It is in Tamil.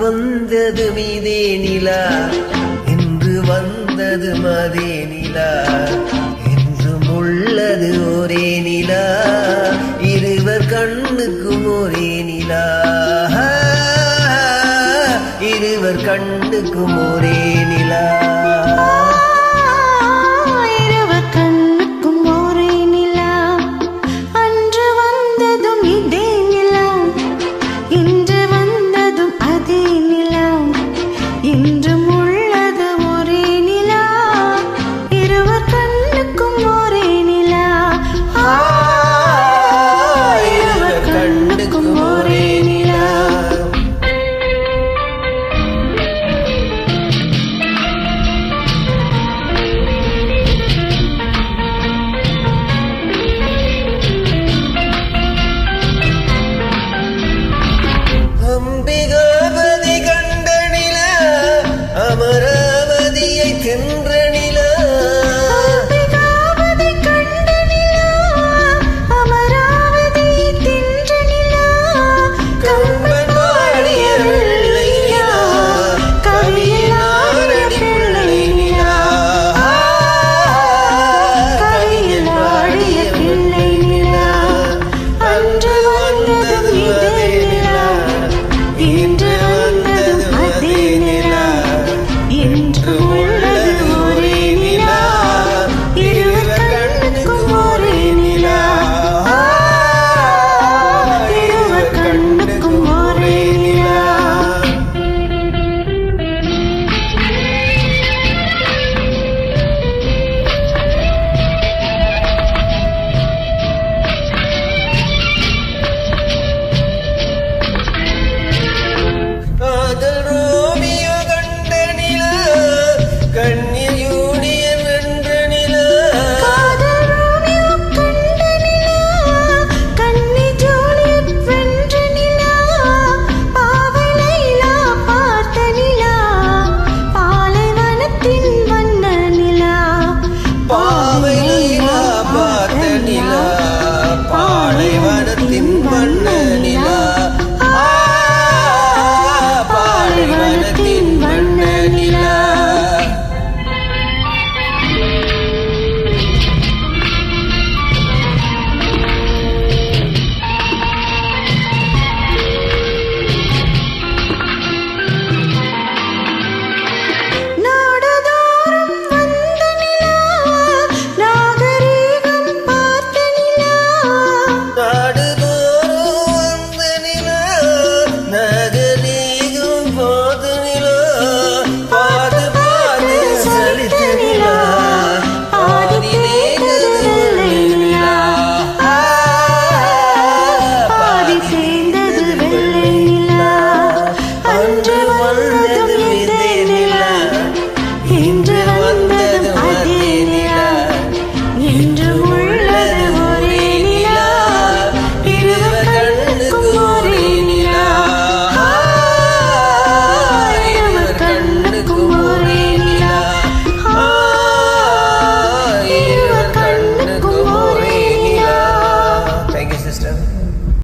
வந்தது மீதே நிலா இன்று வந்தது மதே நிலா என்றும் உள்ளது ஒரே நிலா. নিলাম। அமராவதியை தின்ற இன்று உள்ளது